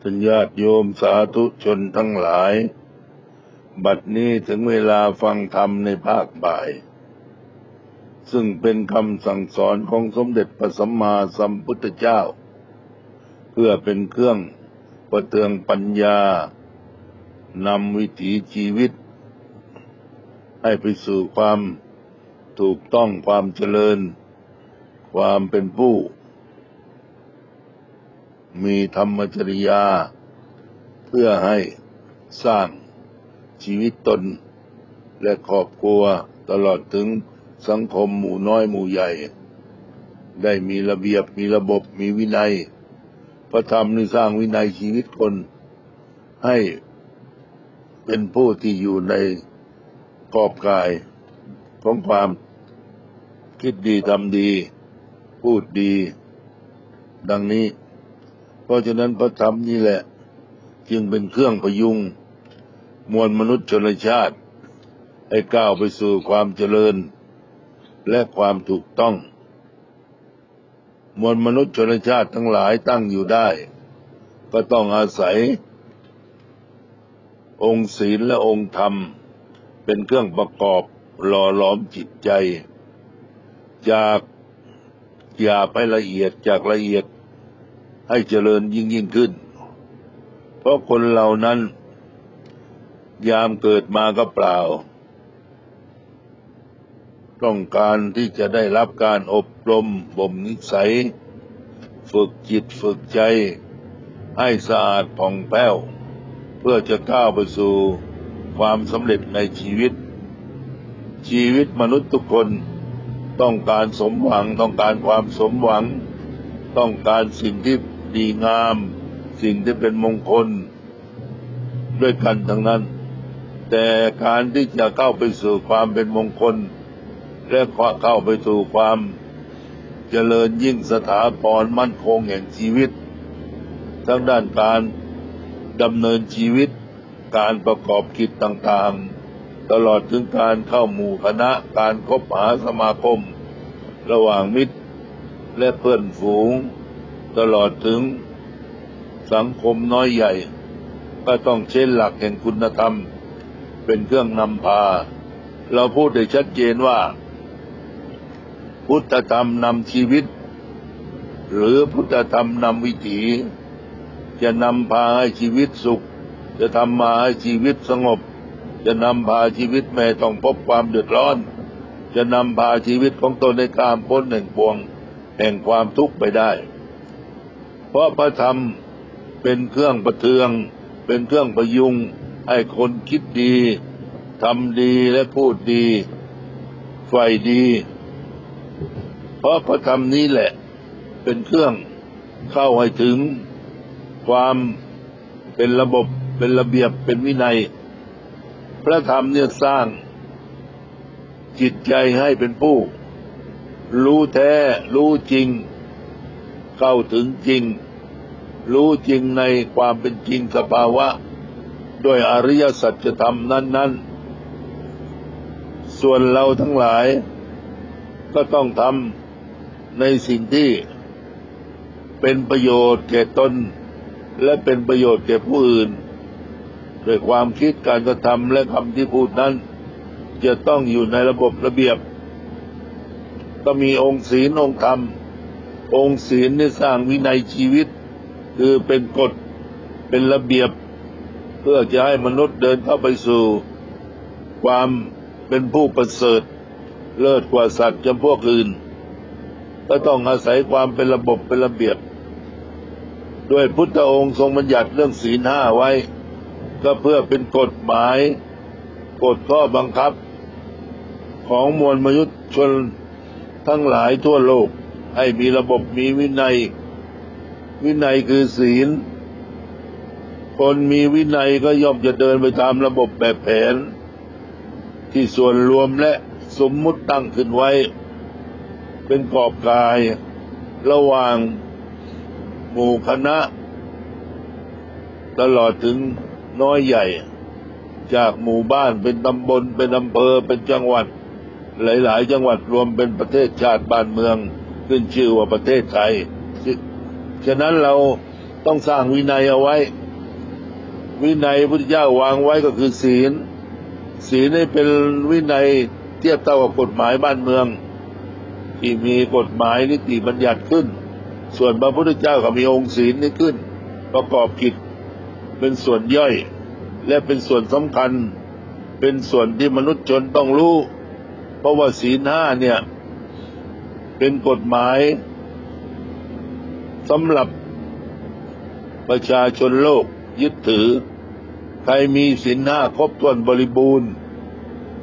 ท่านญาติโยมสาธุชนทั้งหลาย บัดนี้ถึงเวลาฟังธรรมในภาคบ่าย ซึ่งเป็นคำสั่งสอนของสมเด็จพระสัมมาสัมพุทธเจ้า เพื่อเป็นเครื่องประเตืองปัญญานำวิถีชีวิต ให้ไปสู่ความถูกต้องความเจริญ ความเป็นผู้ มีธรรมจริยา เพื่อให้สร้างชีวิตตน และครอบครัวตลอดถึงสังคมหมู่น้อยหมู่ใหญ่ ได้มีระเบียบมีระบบมีวินัย พระธรรมนี่สร้างวินัยชีวิตคน ให้เป็นผู้ที่อยู่ในกรอบกายของความคิดดีทำดี พูดดี ดังนี้ เพราะฉะนั้นพระธรรมนี่แหละ จึงเป็นเครื่องพยุง มวลมนุษย์ชนชาติ ให้ก้าวไปสู่ความเจริญ และความถูกต้อง มวลมนุษย์ชนชาติทั้งหลายตั้งอยู่ได้ ก็ต้องอาศัย องค์ศีลและองค์ธรรม เป็นเครื่องประกอบหล่อหลอมจิตใจ จากอย่าไปละเอียดจากละเอียด ให้เจริญยิ่งยิ่งขึ้น เพราะคนเหล่านั้น ยามเกิดมาก็เปล่า ต้องการที่จะได้รับการอบรมบ่มนิสัย ฝึกจิตฝึกใจ ให้สะอาดผ่องแผ้ว เพื่อจะก้าวไปสู่ความสำเร็จในชีวิต ชีวิตมนุษย์ทุกคนต้องการสมหวังต้องการความสมหวัง ต้องการสิ่งที่ ดีงาม สิ่งที่เป็นมงคล ด้วยกันทั้งนั้น แต่การที่จะเข้าไปสู่ความเป็นมงคล และเข้าไปสู่ความเจริญยิ่งสถาพรมั่นคงแห่งชีวิต ทั้งด้านการดำเนินชีวิต การประกอบกิจต่างๆ ตลอดถึงการเข้าหมู่คณะการคบหาสมาคม ระหว่างมิตรและเพื่อนฝูง ตลอดถึงสังคมน้อยใหญ่ ก็ต้องเช่นหลักแห่งคุณธรรม เป็นเครื่องนำพา เราพูดได้ชัดเจนว่า พุทธธรรมนำชีวิต หรือพุทธธรรมนำวิถี จะนำพาให้ชีวิตสุข จะทำมาให้ชีวิตสงบ จะนำพาชีวิตแม่ต้องพบความเดือดร้อน จะนำพาชีวิตของตนในการพ้นแห่งปวง แห่งความทุกข์ไปได้ ราะพระธรรมเป็นเครื่องประเทือง เป็นเครื่องประยุง ให้คนคิดดีทำดีและพูดดีใฝ่ดี เพราะพระธรรมนี้แหละ เป็นเครื่องเข้าให้ถึง ความเป็นระบบเป็นระเบียบเป็นวินัย พระธรรมเนี่ยสร้าง จิตใจให้เป็นผู้ รู้แท้ รู้จริง เข้าถึงจริง รู้จริงในความเป็นจริงสภาวะด้วยอริยสัจธรรมนั้น ๆ ส่วนเราทั้งหลาย ก็ต้องทำในสิ่งที่ เป็นประโยชน์แก่ตนและเป็นประโยชน์แก่ผู้อื่นด้วยความคิดการกระทำและคำที่พูดนั้น จะต้องอยู่ในระบบระเบียบก็มีองค์ศีลองค์ธรรม องค์ศีลนี่สร้างวินัยชีวิต คือเป็นกฎเป็นระเบียบ เพื่อจะให้มนุษย์เดินเข้าไปสู่ ความเป็นผู้ประเสริฐ เลิศกว่าสัตว์จำพวกอื่น ก็ต้องอาศัยความเป็นระบบเป็นระเบียบ ด้วยพุทธองค์ทรงบัญญัติเรื่องศีลห้าไว้ ก็เพื่อเป็นกฎหมายกฎข้อบังคับ ของมวลมนุษย์ชนทั้งหลายทั่วโลก ให้มีระบบมีวินัย วินัยคือศีล คนมีวินัยก็ย่อมจะเดินไปตามระบบแบบแผน ที่ส่วนรวมและสมมุติตั้งขึ้นไว้ เป็นกรอบกาย ระหว่างหมู่คณะ ตลอดถึงน้อยใหญ่ จากหมู่บ้านเป็นตำบลเป็นอำเภอเป็นจังหวัด หลาย ๆ จังหวัดรวมเป็นประเทศชาติบ้านเมือง ขึ้นชื่อว่าประเทศไทย ฉะนั้นเราต้องสร้างวินัยเอาไว้ วินัยพุทธเจ้าวางไว้ก็คือศีล ศีลนี่เป็นวินัยเทียบเท่ากับกฎหมายบ้านเมือง ที่มีกฎหมายนิติบัญญัติขึ้น ส่วนพระพุทธเจ้าก็มีองค์ศีลนี้ขึ้น ประกอบกิจเป็นส่วนย่อย และเป็นส่วนสำคัญ เป็นส่วนที่มนุษย์ชนต้องรู้ เพราะว่าศีลห้าเนี่ย เป็นกฎหมาย สำหรับประชาชนโลกยึดถือ ใครมีศีลห้าครบถ้วนบริบูรณ์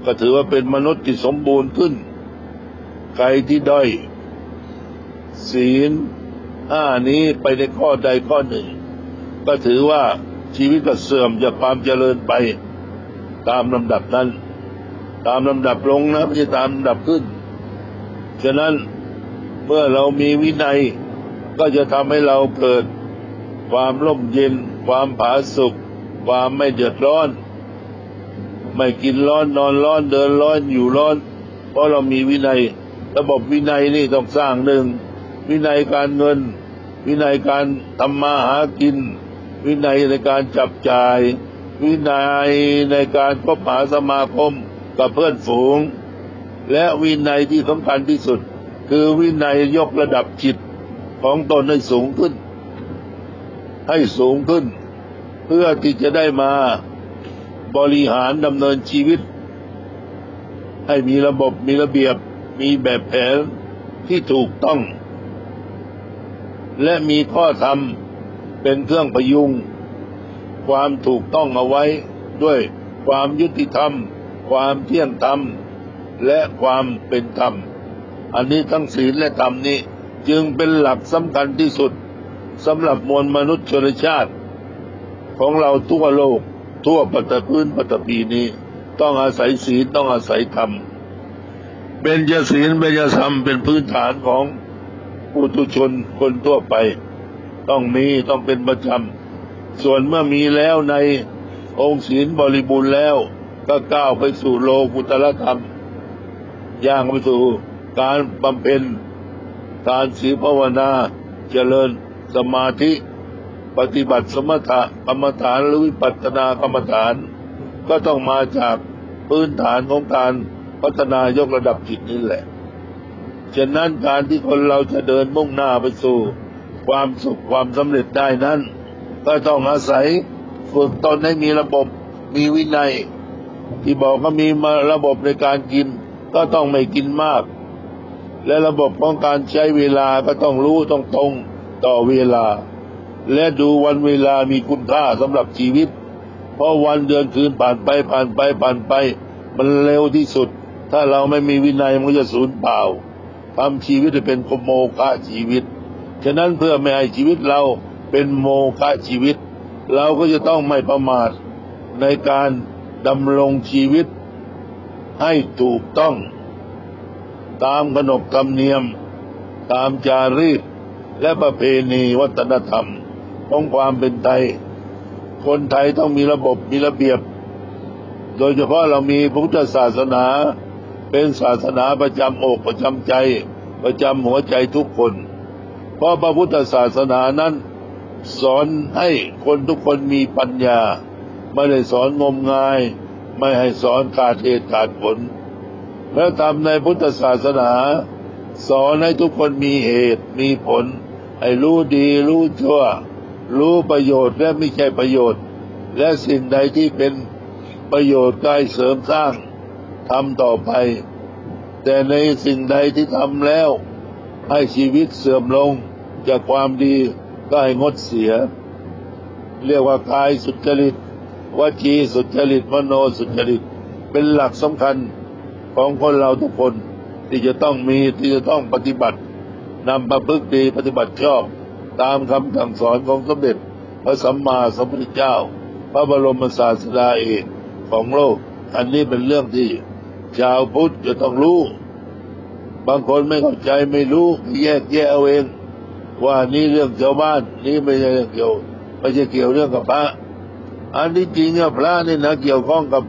ก็ถือว่าเป็นมนุษย์ที่สมบูรณ์ขึ้น ใครที่ด้อยศีลห้านี้ไปในข้อใดข้อหนึ่ง ก็ถือว่าชีวิตก็เสื่อมจากความเจริญไป ตามลำดับนั้น ตามลำดับลงนะไม่ใช่ตามลำดับขึ้น ฉะนั้นเมื่อเรามีวินัย ก็จะทำให้เราเกิดความร่มเย็น ความผาสุกความไม่เดือดร้อน ไม่กินร้อนนอนร้อนเดินร้อนอยู่ร้อน เพราะเรามีวินัย ระบบวินัยนี่ต้องสร้างหนึ่ง วินัยการเงิน วินัยการทำมาหากิน วินัยในการจับจ่าย วินัยในการคบหาสมาคมกับเพื่อนฝูง และวินัยที่สำคัญที่สุด คือวินัยยกระดับจิต ของตนให้สูงขึ้น ให้สูงขึ้น เพื่อที่จะได้มาบริหารดำเนินชีวิต ให้มีระบบมีระเบียบมีแบบแผนที่ถูกต้อง และมีข้อธรรมเป็นเครื่องพยุง ความถูกต้องเอาไว้ด้วยความยุติธรรม ความเที่ยงธรรม และความเป็นธรรม อันนี้ทั้งศีลและธรรมนี้ จึงเป็นหลักสำคัญที่สุดสำหรับมวลมนุษยชนชาติ ของเราทั่วโลก ทั่วปัตพื้นปัตตภีนี้ ต้องอาศัยศีลต้องอาศัยธรรมเบญจศีลเบญจธรรมเป็นพื้นฐานของปุถุชนคนทั่วไป ต้องมีต้องเป็นประจำส่วนเมื่อมีแล้วในองค์ศีลบริบูรณ์แล้วก็ก้าวไปสู่โลกุตละธรรม ย่างไปสู่การบำเพ็ญ การศีลภาวนา เจริญสมาธิ ปฏิบัติสมถะกรรมฐานหรือวิปัสสนากรรมฐาน ก็ต้องมาจากพื้นฐานของการพัฒนายกระดับจิตนี่แหละ ฉะนั้นการที่คนเราจะเดินมุ่งหน้าไปสู่ ความสุขความสำเร็จได้นั้น ก็ต้องอาศัยฝึกตนให้มีระบบมีวินัย ที่บอกก็มีมาระบบในการกิน ก็ต้องไม่กินมาก และระบบของการใช้เวลาก็ต้องรู้ต้องตรงต่อเวลา และดูวันเวลามีคุณค่าสำหรับชีวิต เพราะวันเดือนคืนผ่านไปผ่านไปผ่านไป มันเร็วที่สุด ถ้าเราไม่มีวินัยมันก็จะสูญเปล่าทำชีวิตให้เป็นโมฆะชีวิต ฉะนั้นเพื่อไม่ให้ชีวิตเราเป็นโมฆะชีวิต เราก็จะต้องไม่ประมาทในการดำรงชีวิตให้ถูกต้อง ตามขนบธรรมเนียม ตามจารีต และประเพณีวัฒนธรรมของความเป็นไทย คนไทยต้องมีระบบมีระเบียบ โดยเฉพาะเรามีพุทธศาสนา เป็นศาสนาประจำอกประจำใจ ประจำหัวใจทุกคน เพราะพระพุทธศาสนานั้น สอนให้คนทุกคนมีปัญญา ไม่ได้สอนงมงาย ไม่ให้สอนขาดเหตุขาดผล แล้วทำในพุทธศาสนา สอนให้ทุกคนมีเหตุมีผล ให้รู้ดีรู้ชั่ว รู้ประโยชน์และไม่ใช่ประโยชน์ และสิ่งใดที่เป็นประโยชน์กายเสริมสร้างทำต่อไป แต่ในสิ่งใดที่ทำแล้ว ให้ชีวิตเสื่อมลงจากความดีก็ให้งดเสีย เรียกว่ากายสุจริตวจีสุจริตมโนสุจริต เป็นหลักสำคัญ ของคนเราทุกคนที่จะต้องมีที่จะต้องปฏิบัตินำประพฤติดีปฏิบัติชอบ ตามคำสั่งสอนของสมเด็จพระสัมมาสัมพุทธเจ้า พระบรมศาสดาเอกของโลก อันนี้เป็นเรื่องที่ชาวพุทธจะต้องรู้ บางคนไม่เข้าใจไม่รู้แยกแยะเอาเอง ว่านี่เรื่องชาวบ้านนี่ไม่ใช่เรื่องเกี่ยวไม่ใช่เกี่ยวเรื่องกับพระ อันที่จริงอะพระนี่นะเกี่ยวข้องกับ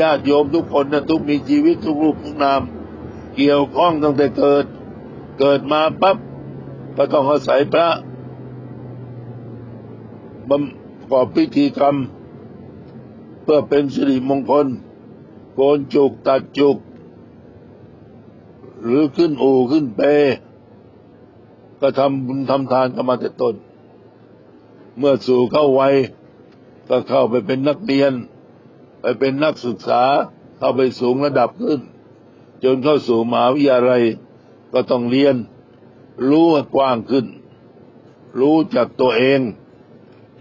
ญาติโยมทุกคนนะทุกมีชีวิตทุกรูปทุกนาม เกี่ยวข้องตั้งแต่เกิด เกิดมาปั๊บก็ต้องอาศัยพระบำประกอบพิธีกรรม เพื่อเป็นสิริมงคล โกนจุกตัดจุก หรือขึ้นอู่ขึ้นเป ก็ทำบุญทำทานกันมาแต่ต้น เมื่อสู่เข้าวัยก็เข้าไปเป็นนักเรียน ไปเป็นนักศึกษาเข้าไปสูงระดับขึ้น จนเข้าสู่มหาวิทยาลัยก็ต้องเรียน รู้กว้างขึ้น รู้จักตัวเอง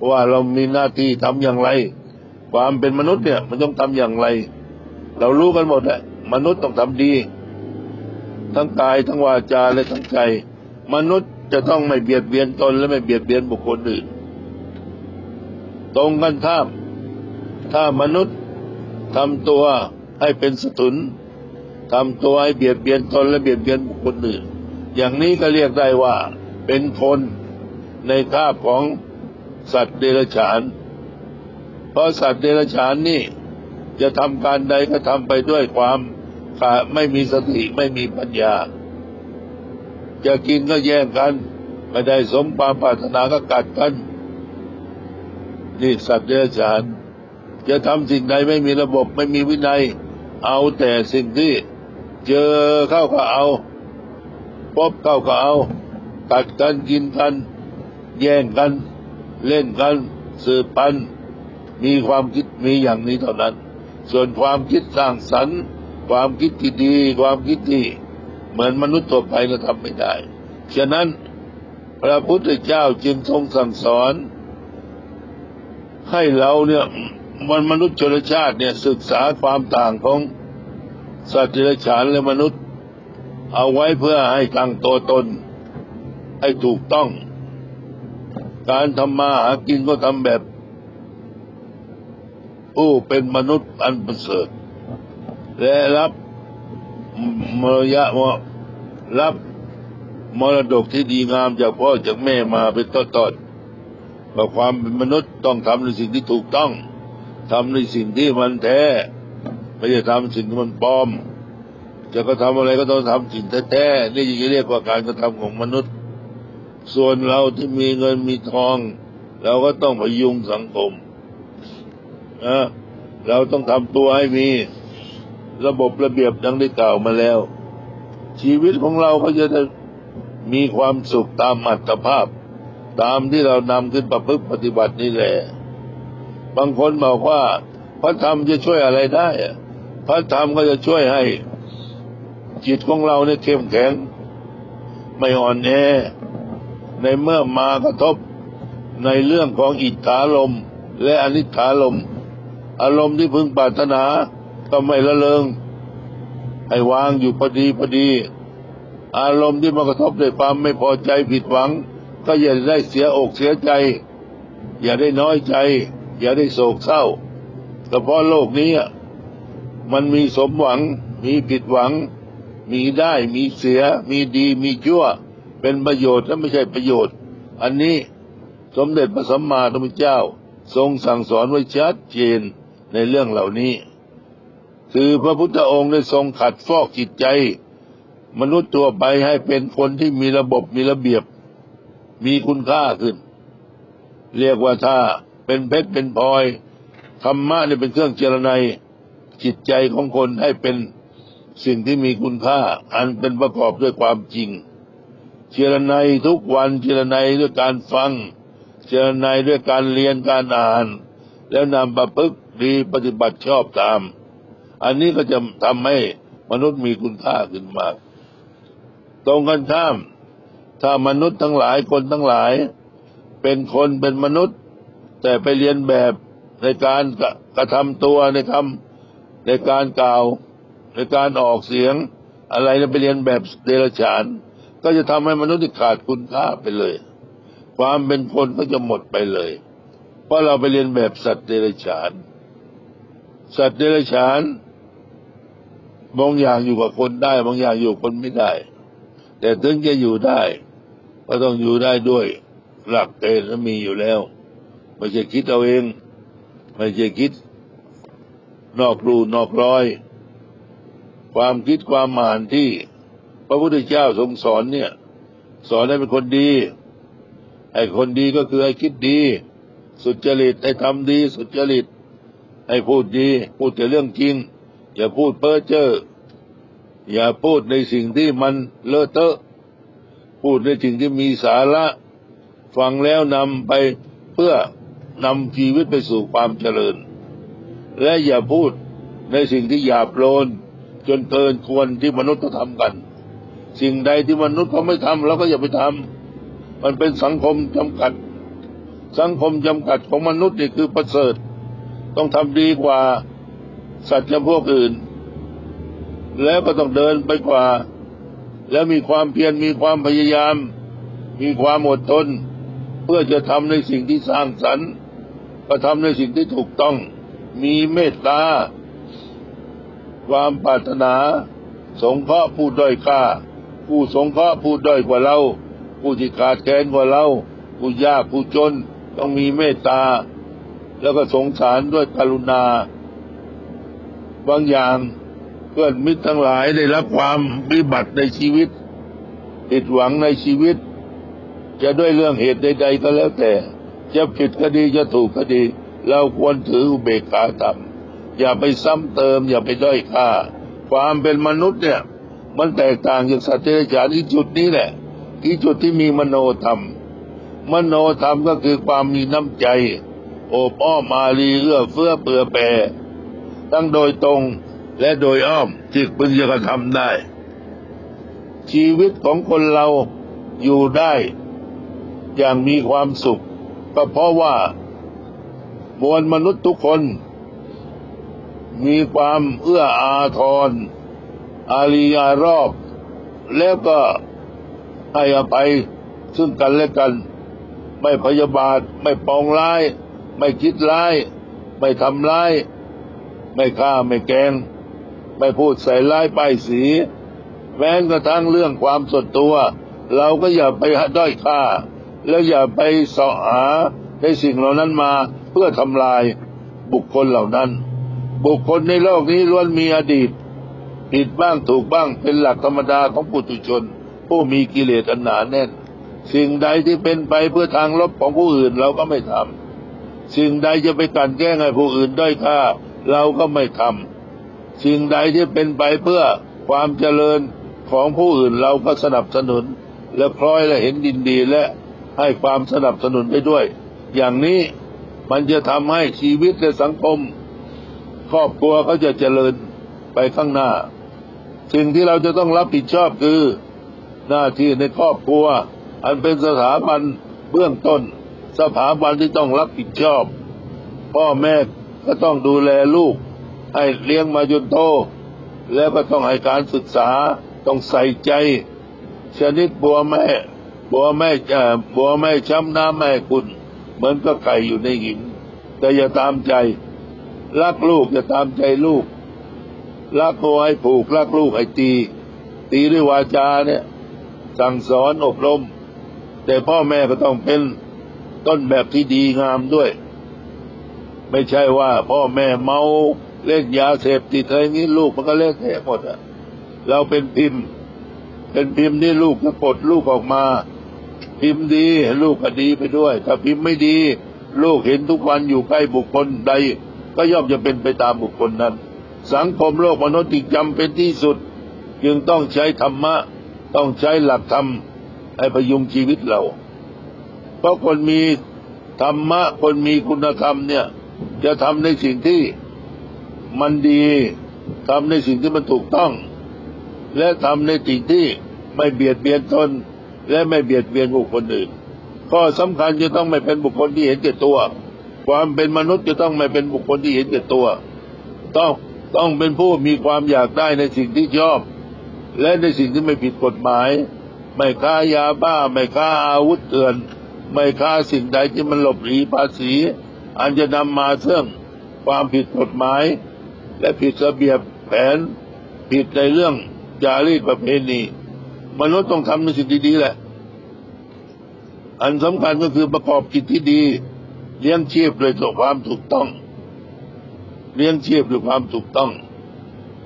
ว่าเรามีหน้าที่ทำอย่างไร ความเป็นมนุษย์เนี่ยมันต้องทำอย่างไร เรารู้กันหมดแหละมนุษย์ต้องทำดี ทั้งกายทั้งวาจาและทั้งใจ มนุษย์จะต้องไม่เบียดเบียนตนและไม่เบียดเบียนบุคคลอื่น ตรงกันข้าม ถ้ามนุษย์ ทำตัวให้เป็นสตุนทำตัวให้เบียดเบียนตนและเบียดเบียนบุคคลอื่น อย่างนี้ก็เรียกได้ว่าเป็นคนในคาบของสัตว์เดรัจฉาน เพราะสัตว์เดรัจฉานนี่จะทำการใดก็ทำไปด้วยความขาไม่มีสติไม่มีปัญญา จะกินก็แย่งกัน ไม่ได้สมความปรารถนาก็กัดกัน นี่สัตว์เดรัจฉาน จะทำสิ่งใดไม่มีระบบไม่มีวินัย เอาแต่สิ่งที่ เจอเข้าก็เอาพบเข้าก็เอากัดกันกินกัน แย่งกัน เล่นกันสืบพันมีความคิดมีอย่างนี้เท่านั้น ส่วนความคิดสร้างสรรค์ ความคิดที่ดี ความคิดที่เหมือนมนุษย์ทั่วไปเราทำไม่ได้ ฉะนั้นพระพุทธเจ้าจึงทรงสั่งสอน ให้เราเนี่ย มันมนุษย์ชนชาติเนี่ยศึกษาความต่างของสัตว์เดรัจฉานและมนุษย์ เอาไว้เพื่อให้ตั้งตัวตน ให้ถูกต้อง การทำมาหากินก็ทำแบบ ผู้เป็นมนุษย์อันประเสริฐและรับมรยะรับมรดกที่ดีงามจากพ่อจากแม่มาเป็นต้นๆว่าความเป็นมนุษย์ต้องทำในสิ่งที่ถูกต้อง ทำในสิ่งที่มันแท้ ไม่ใช่ทำสิ่งที่มันปลอม จะก็ทำอะไรก็ต้องทำสิ่งแท้ๆนี่จะเรียกว่าการกระทำของมนุษย์ ส่วนเราที่มีเงินมีทอง เราก็ต้องพยุงสังคมนะเราต้องทำตัวให้มีระบบระเบียบดังได้กล่าวมาแล้ว ชีวิตของเราก็จะมีความสุขตามอัตภาพ ตามที่เรานำขึ้นประพฤติปฏิบัตินี่แหละ บางคนบอกว่า พระธรรมจะช่วยอะไรได้อะพระธรรมก็จะช่วยให้ จิตของเราเนี่ยเข้มแข็ง ไม่อ่อนแอ ในเมื่อมากระทบในเรื่องของอิทธารมณ์และอนิถารมณ์อารมณ์ที่พึงปรารถนาก็ไม่ละเลงให้วางอยู่พอดีพอดี อารมณ์ที่มากระทบด้วยความไม่พอใจผิดหวัง ก็อย่าได้เสียอกเสียใจ อย่าได้น้อยใจ อย่าได้โศกเศร้าแต่เพราะโลกนี้มันมีสมหวัง มีผิดหวัง มีได้มีเสีย มีดีมีชั่ว เป็นประโยชน์และไม่ใช่ประโยชน์ อันนี้สมเด็จพระสัมมาสัมพุทธเจ้า ทรงสั่งสอนไว้ชัดเจนในเรื่องเหล่านี้ คือพระพุทธองค์ได้ทรงขัดฟอกจิตใจ มนุษย์ตัวไปให้เป็นคนที่มีระบบมีระเบียบ มีคุณค่าขึ้น เรียกว่าถ้า เป็นเพชรเป็นพลอยธรรมะเนี่ยเป็นเครื่องเจรไนจิตใจของคนให้เป็นสิ่งที่มีคุณค่า อันเป็นประกอบด้วยความจริง เจรไนทุกวันเจรไนด้วยการฟัง เจรไนด้วยการเรียนการอ่าน แล้วนำประพฤติดีปฏิบัติชอบตาม อันนี้ก็จะทำให้มนุษย์มีคุณค่าขึ้นมากตรงกันข้าม ถ้ามนุษย์ทั้งหลายคนทั้งหลาย เป็นคนเป็นมนุษย์ แต่ไปเรียนแบบในการกระทำตัวในคำในการกล่าว ในการออกเสียง อะไรไปเรียนแบบเดรัจฉาน ก็จะทำให้มนุษย์ขาดคุณค่าไปเลย ความเป็นคนก็จะหมดไปเลย เพราะเราไปเรียนแบบสัตว์เดรัจฉาน สัตว์เดรัจฉานบางอย่างอยู่กับคนได้บางอย่างอยู่คนไม่ได้ แต่ถึงจะอยู่ได้ ก็ต้องอยู่ได้ด้วย หลักเกณฑ์มีอยู่แล้ว ไม่ใช่คิดเอาเอง ไม่ใช่คิด นอกรูนอกร้อย ความคิดความหมานที่ พระพุทธเจ้าทรงสอนเนี่ย สอนให้เป็นคนดี ไอ้คนดีก็คือไอ้คิดดี สุจริตให้ทำดี สุจริตให้พูดดี พูดแต่เรื่องจริง อย่าพูดเพ้อเจ้ออย่าพูดในสิ่งที่มันเลอะเทอะ พูดในสิ่งที่มีสาระ ฟังแล้วนำไปเพื่อ นำชีวิตไปสู่ความเจริญ และอย่าพูดในสิ่งที่หยาบโลน จนเกินควรที่มนุษย์ต้องทำกัน สิ่งใดที่มนุษย์เขาไม่ทำเราก็อย่าไปทำมันเป็นสังคมจำกัด สังคมจำกัดของมนุษย์นี่คือประเสริฐ ต้องทำดีกว่าสัตว์จำพวกอื่น แล้วก็ต้องเดินไปกว่า แล้วมีความเพียรมีความพยายาม มีความอดทน เพื่อจะทำในสิ่งที่สร้างสรรค์ ก็ทำในสิ่งที่ถูกต้อง มีเมตตา ความปรารถนา สงเคราะห์ผู้ด้อยค่า ผู้สงเคราะห์ผู้ด้อยกว่าเรา ผู้ที่ขาดแคลนกว่าเรา ผู้ยากผู้จน ต้องมีเมตตา แล้วก็สงสารด้วยกรุณา บางอย่างเพื่อนมิตรทั้งหลายได้รับความวิบัติในชีวิตผิดหวังในชีวิต จะด้วยเรื่องเหตุใด ๆ ก็แล้วแต่ จะผิดก็ดีจะถูกก็ดี เราควรถืออุเบกขาธรรมอย่าไปซ้ำเติม อย่าไปด้อยค่า ความเป็นมนุษย์เนี่ย มันแตกต่างจากสัตว์เดรัจฉานที่จุดนี้แหละที่จุดที่มีมโนธรรม มโนธรรมก็คือความมีน้ำใจ โอบอ้อมอารีเอื้อเฟื้อเปือแผ่ทั้งโดยตรงและโดยอ้อมที่พึงจะกระทำได้ ชีวิตของคนเราอยู่ได้ อย่างมีความสุข ก็เพราะว่า มวลมนุษย์ทุกคน มีความเอื้ออาทร อารีอารอบ แล้วก็ให้อภัยซึ่งกันและกัน ไม่พยาบาท ไม่ปองร้าย ไม่คิดร้าย ไม่ทำร้าย ไม่ฆ่าไม่แกง ไม่พูดใส่ร้ายป้ายสีแม้กระทั่งเรื่องความส่วนตัว เราก็อย่าไปด้อยค่า แล้วอย่าไปเสาะหาในสิ่งเหล่านั้นมาเพื่อทำลายบุคคลเหล่านั้น บุคคลในโลกนี้ล้วนมีอดีต ผิดบ้างถูกบ้างเป็นหลักธรรมดาของปุถุชน ผู้มีกิเลสอันหนาแน่น สิ่งใดที่เป็นไปเพื่อทางลบของผู้อื่นเราก็ไม่ทำสิ่งใดจะไปกันแกล้งให้ผู้อื่นด้อยค่า เราก็ไม่ทำสิ่งใดที่เป็นไปเพื่อความเจริญของผู้อื่นเราก็สนับสนุน และคล้อยและเห็นดินดีและ ให้ความสนับสนุนไปด้วย อย่างนี้มันจะทำให้ชีวิตและสังคม ครอบครัวเขาจะเจริญไปข้างหน้า สิ่งที่เราจะต้องรับผิดชอบคือ หน้าที่ในครอบครัว อันเป็นสถาบันเบื้องต้น สถาบันที่ต้องรับผิดชอบ พ่อแม่ก็ต้องดูแลลูก ให้เลี้ยงมาจนโต แล้วก็ต้องให้การศึกษาต้องใส่ใจ ชนิดบัวแม่ บัวแม่เอ่อบัวแม่ช้ำน้ำแม่คุณเหมือนก็ไก่อยู่ในหิน แต่อย่าตามใจ รักลูกอย่าตามใจลูก รักตัวให้ผูกรักลูกให้ตี ตีด้วยวาจาเนี่ย สั่งสอนอบรม แต่พ่อแม่ก็ต้องเป็นต้นแบบที่ดีงามด้วย ไม่ใช่ว่าพ่อแม่เมาเล่นยาเสพติดอะไรนี้ลูกมันก็เล่นแท้หมดอะเราเป็นพิมพ์ เป็นพิมพ์ที่ลูกจะปลดลูกออกมา พิมพ์ดี ลูกก็ดีไปด้วย ถ้าพิมพ์ไม่ดี ลูกเห็นทุกวันอยู่ใกล้บุคคลใด ก็ย่อมจะเป็นไปตามบุคคลนั้น สังคมโลกมนุษย์จำเป็นที่สุด จึงต้องใช้ธรรมะ ต้องใช้หลักธรรมให้พยุงชีวิตเรา เพราะคนมีธรรมะคนมีคุณธรรมเนี่ย จะทำในสิ่งที่มันดีทำในสิ่งที่มันถูกต้อง และทำในสิ่งที่ไม่เบียดเบียนตน และไม่เบียดเบียนบุคคลอื่น ข้อสำคัญจะต้องไม่เป็นบุคคลที่เห็นแก่ตัว ความเป็นมนุษย์จะต้องไม่เป็นบุคคลที่เห็นแก่ตัว ต้องต้องเป็นผู้มีความอยากได้ในสิ่งที่ชอบ และในสิ่งที่ไม่ผิดกฎหมาย ไม่ค้ายาบ้า ไม่ค้าอาวุธเถื่อน ไม่ค้าสิ่งใดที่มันหลบหลีภาษี อันจะนำมาเสื่อมความผิดกฎหมาย และผิดระเบียบแผนผิดในเรื่องจารีตประเพณี มนุษย์ต้องทำในสิ่งที่ดีแหละ อันสำคัญก็คือประกอบกิจที่ดี เลี้ยงชีพโดยความถูกต้อง เลี้ยงชีพด้วยความถูกต้อง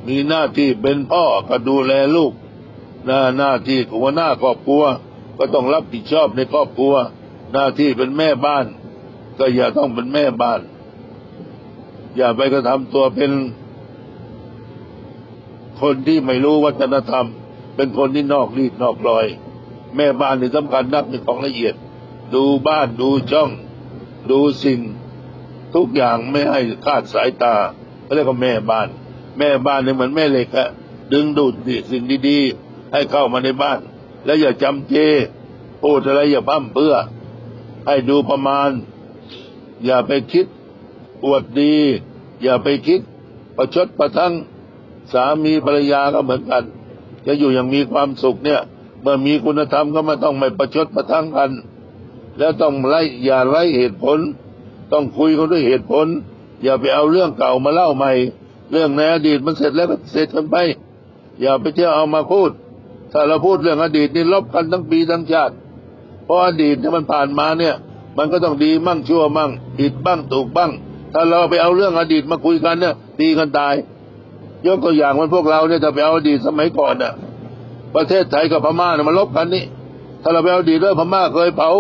มีหน้าที่เป็นพ่อก็ดูแลลูก หน้าหน้าที่ของหัวหน้าครอบครัว ก็ต้องรับผิดชอบในครอบครัว หน้าที่เป็นแม่บ้าน ก็อย่าต้องเป็นแม่บ้าน อย่าไปกระทำตัวเป็นคนที่ไม่รู้วัฒนธรรม เป็นคนที่นอกรีดนอกรอย แม่บ้านนี่สำคัญนักในของละเอียด ดูบ้านดูช่อง ดูสิ่ง ทุกอย่างไม่ให้คาดสายตาเขาเรียกว่าแม่บ้าน แม่บ้านเนี่ยเหมือนแม่เหล็กอะดึงดูดสิ่งดีๆ ให้เข้ามาในบ้าน แล้วอย่าจำเจพูดอะไรอย่าพั่มเพื่อ ให้ดูประมาณ อย่าไปคิดอวดดี อย่าไปคิดประชดประทังสามีภรรยาก็เหมือนกัน จะอยู่อย่างมีความสุขเนี่ย เมื่อมีคุณธรรมก็ไม่ต้องไม่ประชดประทังกัน แล้วต้องไล่อย่าไล่เหตุผล ต้องคุยกันด้วยเหตุผล อย่าไปเอาเรื่องเก่ามาเล่าใหม่ เรื่องในอดีตมันเสร็จแล้วก็เสร็จกันไป อย่าไปเที่ยวเอามาพูด ถ้าเราพูดเรื่องอดีตนี่ลบกันทั้งปีทั้งชาติ เพราะอดีตที่มันผ่านมาเนี่ย มันก็ต้องดีมั่งชั่วมั่งผิดบ้างถูกบ้าง ถ้าเราไปเอาเรื่องอดีตมาคุยกันเนี่ยตีกันตาย ยกตัวอย่างมันพวกเราเนี่ยถ้าไปเอาอดีตสมัยก่อนน่ะประเทศไทยกับพม่าเนี่ยมันลบกันนี่ถ้าเราไปเอาอดีตเรื่องพม่าเคยเผา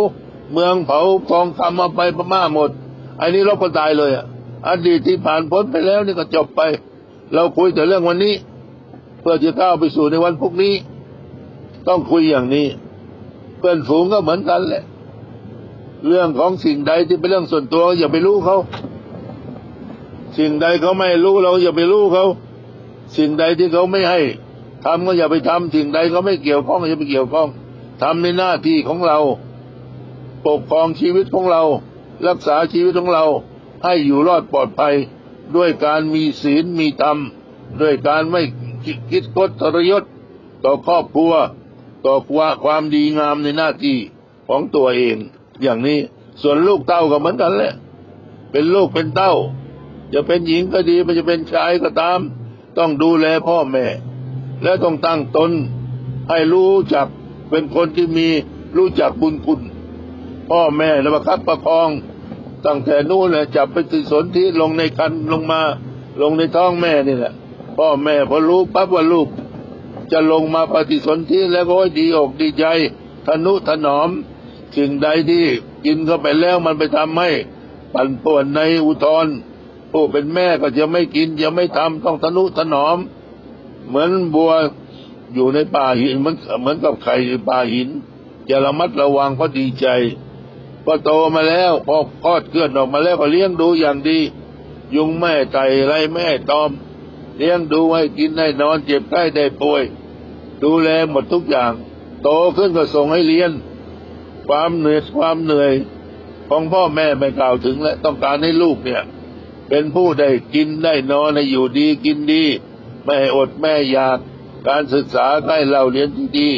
เมืองเผากองคำมาไปพม่าหมดไอ้นี้ลบกันตายเลยอะอดีตที่ผ่านพ้นไปแล้วนี่ก็จบไป เราคุยแต่เรื่องวันนี้ เพื่อจะก้าวไปสู่ในวันพวกนี้ ต้องคุยอย่างนี้เพื่อนฝูงก็เหมือนกันแหละ เรื่องของสิ่งใดที่เป็นเรื่องส่วนตัวอย่าไปรู้เขา สิ่งใดเขาไม่รู้เราอย่าไปรู้เขา สิ่งใดที่เขาไม่ให้ทำก็อย่าไปทำสิ่งใดเขาไม่เกี่ยวข้องอย่าไปเกี่ยวข้องทำในหน้าที่ของเรา ปกครองชีวิตของเรา รักษาชีวิตของเรา ให้อยู่รอดปลอดภัย ด้วยการมีศีลมีธรรมด้วยการไม่คิดคดทรยศต่อครอบครัว ต่อความดีงามในหน้าที่ของตัวเอง อย่างนี้ส่วนลูกเต้าก็เหมือนกันแหละ เป็นลูกเป็นเต้า จะเป็นหญิงก็ดีมันจะเป็นชายก็ตาม ต้องดูแลพ่อแม่ และต้องตั้งตนให้รู้จักเป็นคนที่มีรู้จักบุญคุณ พ่อแม่แล้วประคับประคอง ตั้งแต่นู้นแหละจับไปติสนที่ลงในคันลงมา ลงในท้องแม่นี่แหละ พ่อแม่พอรู้ปั๊บว่าลูก จะลงมาปฏิสนธิแล้วก็ดีอกดีใจทนุถนอมสิ่งใดที่กินเข้าไปแล้วมันไปทำให้ ปั่นป่วนในอุทธร ผู้เป็นแม่ก็จะไม่กินจะไม่ทำต้องทนุถนอม เหมือนบัวอยู่ในป่าหินเหมือนเหมือนกับไข่ในป่าหินจะระมัดระวังเพราะดีใจพอโตมาแล้วพอคลอดเกลื่อนออกมาแล้วก็เลี้ยงดูอย่างดี ยุงแม่ไก่ไรแม่ตอม เลี้ยงดูให้กินให้นอนเจ็บไข้ได้ป่วย ดูแลหมดทุกอย่าง โตขึ้นก็ส่งให้เรียน ความเหนื่อยความเหนื่อยของพ่อแม่ไม่กล่าวถึงและต้องการให้ลูกเนี่ย เป็นผู้ได้กินได้นอนได้อยู่ดีกินดี ไม่อดแม่อยาก การศึกษาให้เราเรียนที่ดี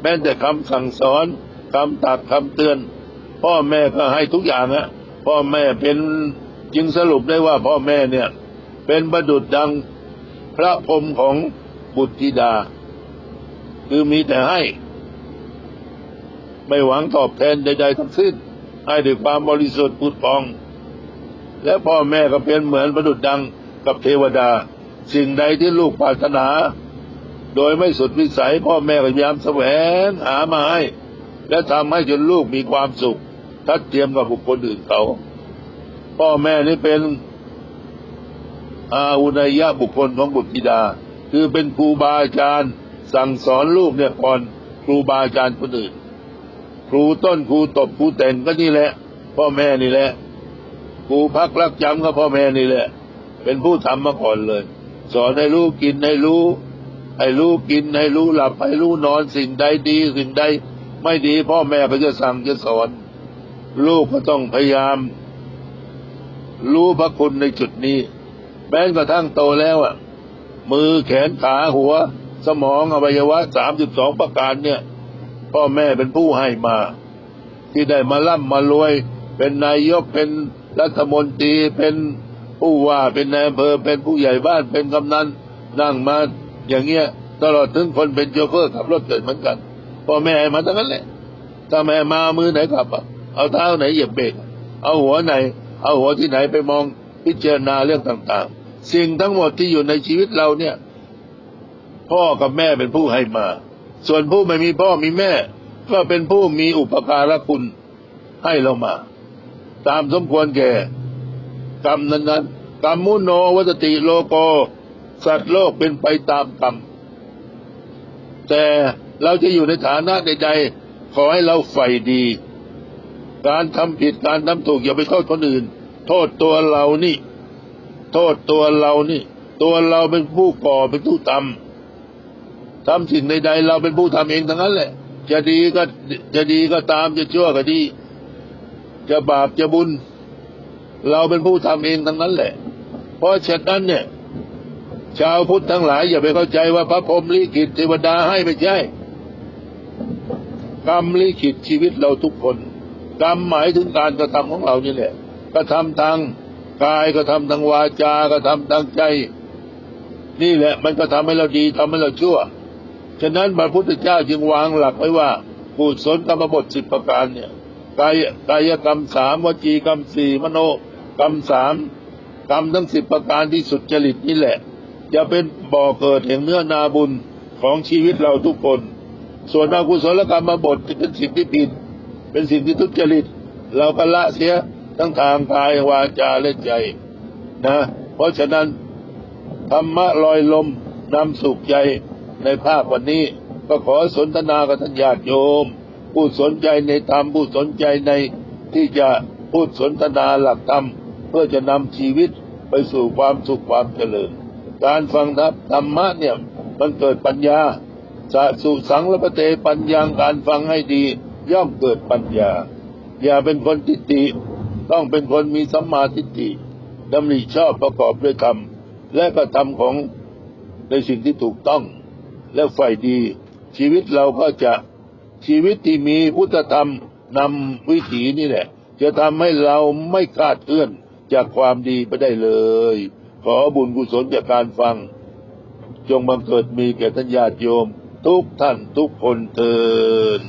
แม้แต่คำสั่งสอนคำตักคำเตือน พ่อแม่ก็ให้ทุกอย่างอะพ่อแม่เป็นจึงสรุปได้ว่าพ่อแม่เนี่ย เป็นประดุจดังพระพรมของบุตรธิดา คือมีแต่ให้ ไม่หวังตอบแทนใดๆทั้งสิ้นให้ด้วยความบริสุทธิ์ผุดพอง และพ่อแม่ก็เป็นเหมือนประดุจดังกับเทวดา สิ่งใดที่ลูกปรารถนา โดยไม่สุดวิสัย พ่อแม่พยายามแสวงหามาให้ และทำให้จนลูกมีความสุขทัดเทียมกับบุคคลอื่นเขา พ่อแม่นี่เป็นอาอุนยะบุคคลของบุตรธิดา คือเป็นครูบาอาจารย์ สั่งสอนลูกเนี่ยก่อนครูบาอาจารย์คนอื่น ครูต้นครูตบครูแต่งก็นี่แหละ พ่อแม่นี่แหละ ครูพักรักจำก็พ่อแม่นี่แหละ เป็นผู้ทำมาก่อนเลย สอนให้รู้กินให้รู้ให้รู้กินให้รู้หลับให้รู้นอนสิ่งใดดีสิ่งใดไม่ดี พ่อแม่ก็จะสั่งจะสอน ลูกก็ต้องพยายาม รู้พระคุณในจุดนี้แม้กระทั่งโตแล้วอะ มือแขนขาหัว สมองอวัยวะสามสิบสองประการเนี่ย พ่อแม่เป็นผู้ให้มา ที่ได้มาล่ำมารวย เป็นนายกเป็น รัฐมนตรีเป็นผู้ว่าเป็นนายอำเภอเป็นผู้ใหญ่บ้านเป็นกำนันนั่งมาอย่างเงี้ยตลอดถึงคนเป็นโชเฟอร์ขับรถเกิดเหมือนกันพ่อแม่ให้มาทั้งนั้นแหละถ้าแม่มามือไหนขับอะเอาเท้าไหนเหยียบเบรกเอาหัวไหน เอาหัวที่ไหนไปมองพิจารณาเรื่องต่างๆ สิ่งทั้งหมดที่อยู่ในชีวิตเราเนี่ย พ่อกับแม่เป็นผู้ให้มา ส่วนผู้ไม่มีพ่อมีแม่ ก็เป็นผู้มีอุปการะคุณให้เรามา ตามสมควรแก่ กรรมนั้นๆกรรมมุโนวัตติโลโก สัตว์โลกเป็นไปตามกรรม แต่เราจะอยู่ในฐานะใดๆขอให้เราใฝ่ดี การทำผิดการทำถูกอย่าไปโทษคนอื่น โทษตัวเรานี่ โทษตัวเรานี่ ตัวเราเป็นผู้ก่อเป็นผู้ทำทำสิ่งใดๆเราเป็นผู้ทำเองทั้งนั้นแหละ จะดีก็จะดีก็ตามจะชั่วก็ดี จะบาปจะบุญ เราเป็นผู้ทำเองทั้งนั้นแหละ เพราะฉะนั้นเนี่ย ชาวพุทธทั้งหลาย อย่าไปเข้าใจว่าพระพรหมลิขิตเทวดาให้ไม่ใช่กรรมลิขิตชีวิตเราทุกคน กรรมหมายถึงการกระทำของเรานี่แหละกระทำทางกายกระทำทางวาจากระทำทางใจ นี่แหละ มันก็ทำให้เราดีทำให้เราชั่วฉะนั้นพระพุทธเจ้าจึงวางหลักไว้ว่ากุศลกรรมบทสิบประการเนี่ย กายกายกรรมสามวจีกรรมสี่มโนกรรมสามกรรมทั้งสิบประการที่สุดจริตนี่แหละ จะเป็นบ่อเกิดแห่งเนื้อนาบุญของชีวิตเราทุกคน ส่วนอกุศลกรรมมาบทเป็นสิ่งที่ผิด เป็นสิ่งที่ทุจริต เราก็ละเสียทั้งทางกายวาจาและใจนะ เพราะฉะนั้นธรรมะลอยลมนำสุขใจในภาควันนี้ ก็ขอสนทนากับท่านญาติโยม ผู้สนใจในธรรมผู้สนใจในที่จะพูดสนทนาหลักธรรมเพื่อจะนำชีวิตไปสู่ความสุขความเจริญ การฟังธรรมะเนี่ยมันเกิดปัญญาสะสุสังละปะเตปัญญาการฟังให้ดีย่อมเกิดปัญญา อย่าเป็นคนทิฏฐิต้องเป็นคนมีสัมมาทิฏฐิดำริชอบประกอบด้วยธรรมและกระทำของในสิ่งที่ถูกต้อง และฝ่ายดี ชีวิตเราก็จะ ชีวิตที่มีพุทธธรรมนำวิถีนี่แหละ จะทำให้เราไม่คาดเคลื่อนจากความดีไปได้เลย ขอบุญกุศลจากการฟัง จงบังเกิดมีแก่ท่านญาติโยม ทุกท่านทุกคนเทิน